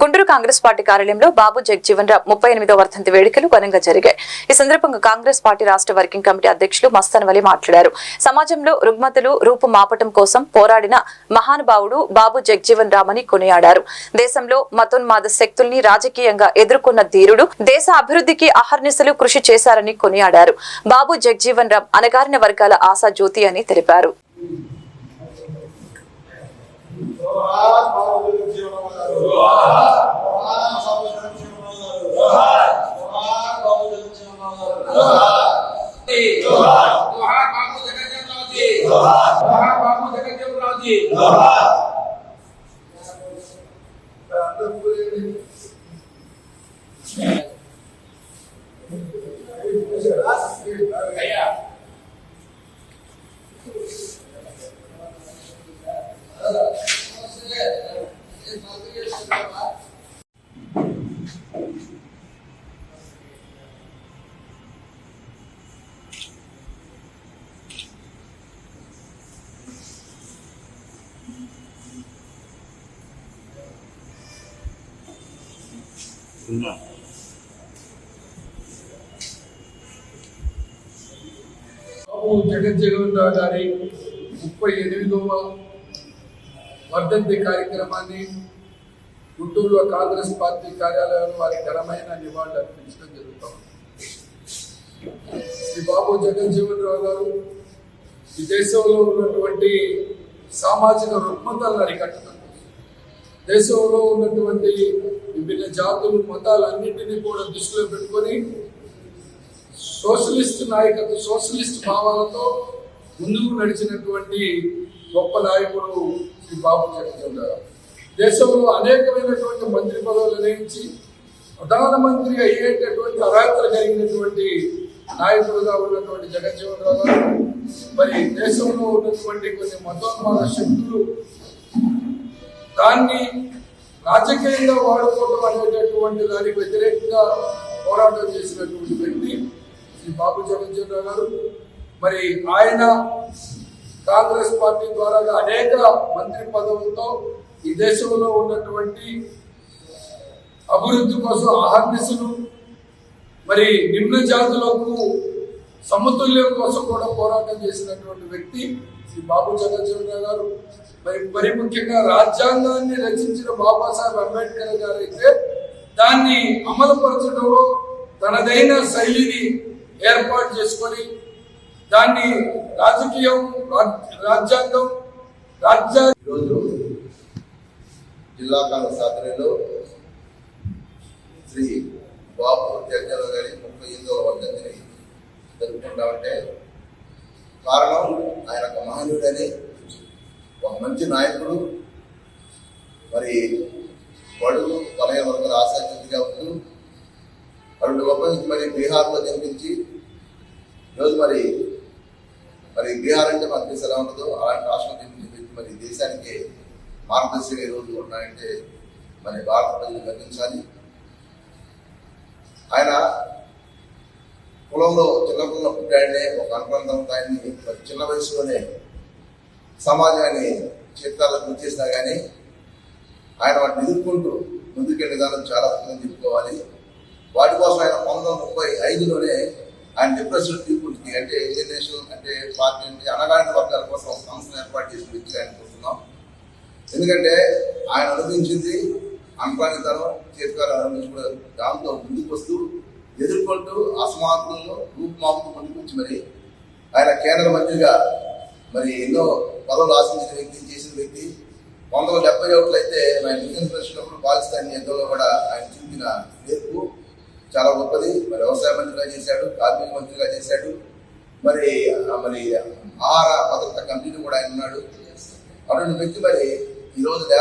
Guntur Congress party కార్యాలయంలో బాబు జగజీవన్ రామ్ ముప్పై ఎనిమిదో వర్ధంతి వేడుకలు ఘనంగా జరిగాయి. ఈ సందర్భంగా కాంగ్రెస్ పార్టీ రాష్ట్ర వర్కింగ్ కమిటీ అధ్యక్షులు మస్తానవలి మాట్లాడారు. సమాజంలో రుగ్మతలు రూపు మాపటం కోసం పోరాడిన మహానుభావుడు బాబు జగజీవన్ రామ్ అని కొనియాడారు. దేశంలో మతోన్మాద శక్తుల్ని రాజకీయంగా ఎదుర్కొన్న ధీరుడు దేశ అభివృద్ధికి అహర్నిశలు కృషి చేశారని కొనియాడారు. బాబు జగజీవన్ రామ్ అనగారిన వర్గాల ఆశా జ్యోతి అని తెలిపారు. জোহার బాబు జగజ్జగన్ రావు గారి ముప్పై ఎనిమిదవ వర్ధంతి కార్యక్రమాన్ని గుంటూరులో కాంగ్రెస్ పార్టీ కార్యాలయంలో వారి ఘనమైన నివాళులు అర్పించడం జరుగుతాం శ్రీ బాబు జగజ్జీవన్ రావు గారు ఈ దేశంలో ఉన్నటువంటి సామాజిక రుగ్మతలను అరికట్టడం దేశంలో ఉన్నటువంటి విభిన్న జాతులు మతాలన్నింటినీ కూడా దృష్టిలో పెట్టుకొని సోషలిస్ట్ నాయకత్వ సోషలిస్ట్ భావాలతో ముందుకు నడిచినటువంటి గొప్ప నాయకుడు శ్రీ బాబు జగన్ దేశంలో అనేకమైనటువంటి మంత్రి పదవులు నిర్ణయించి ప్రధానమంత్రి అయ్యేటటువంటి అర్హత కలిగినటువంటి నాయకులుగా ఉన్నటువంటి జగజ్జీవన్ రావు గారు మరి దేశంలో ఉన్నటువంటి కొన్ని మతోన్మాద శక్తులు దాన్ని రాజకీయంగా వాడుకోవడం అనేటటువంటి దానికి వ్యతిరేకంగా పోరాటం చేసినటువంటి వ్యక్తి శ్రీ బాబు జగజ్జన్ గారు. మరి ఆయన కాంగ్రెస్ పార్టీ ద్వారా అనేక మంత్రి పదవులతో ఈ దేశంలో ఉన్నటువంటి అభివృద్ధి కోసం అహర్నిశలు మరి నిమ్న జాతులకు సమతుల్యం కోసం కూడా పోరాటం చేసినటువంటి వ్యక్తి శ్రీ బాబు చంద్రచంద్ర గారు. మరి మరి ముఖ్యంగా రాజ్యాంగాన్ని రచించిన బాబాసాహెబ్ అంబేద్కర్ గారు అయితే దాన్ని అమలుపరచడంలో తనదైన శైలిని ఏర్పాటు చేసుకొని దాన్ని రాజకీయం రాజ్- రాజ్యాంగం రాజ్యా ఈరోజు జిల్లా కాంగ్రెస్ ఆధ్వర్యంలో శ్రీ బాబు చంద్రచంద్ర గారి ముప్పై ఎనిమిదవ వర్ధంతిని కారణం ఆయన ఒక మహనీయుడని ఒక మంచి నాయకుడు. మరి బడుగు వలయ వర్గాల ఆసక్తిగా ఉంటూ అటువంటి గొప్ప వ్యక్తి మరి బీహార్లో జన్మించి ఈరోజు మరి మరి బీహార్ అంటే మనకి తెలిసి ఎలా ఉంటుందో అలాంటి రాష్ట్రం జన్మించిన మరి దేశానికి మార్గదర్శిగా ఈరోజు ఉన్నాయంటే మరి భారత ప్రజలు గమనించాలి ఆయన కులంలో చిన్న కులంలో పుట్టాడనే ఒక అనుబంధం ఆయన్ని చిన్న వయసులోనే సమాజాన్ని చిత్తాలకు చేసినా కానీ ఆయన వాటిని ఎదుర్కొంటూ ముందుకెళ్ళే విధానం చాలా ఉందని చెప్పుకోవాలి. వాటి కోసం ఆయన పంతొమ్మిది వందల ముప్పై ఐదులోనే ఆయన డిప్రెషన్ తీసుకుంటుంది అంటే ఇండియన్ అంటే పార్టీ అంటే అనగాని వర్గాల కోసం సంస్థను ఏర్పాటు చేసిన వ్యక్తి ఆయన చూస్తున్నాం ఎందుకంటే ఆయన అనుభవించింది అంపానితనం చేతికారు అనుభవించుకున్న దాంతో ముందుకు వస్తూ ఎదుర్కొంటూ అసమానతలను రూపుమాపుతూ ముందుకు మరి ఆయన కేంద్ర మంత్రిగా మరి ఎన్నో పదవులు ఆశించిన వ్యక్తి చేసిన వ్యక్తి వంద వందల డెబ్బై ఒకటిలో అయితే ఆయన డిఫెన్స్ వచ్చినప్పుడు పాకిస్తాన్ యుద్ధంలో కూడా ఆయన చూపిన నేర్పు చాలా గొప్పది. మరి వ్యవసాయ మంత్రిగా చేశాడు కార్మిక మంత్రిగా చేశాడు. మరి మరి ఆహార భద్రత కమిటీని కూడా ఆయన ఉన్నాడు. అటువంటి వ్యక్తి మరి ఈరోజు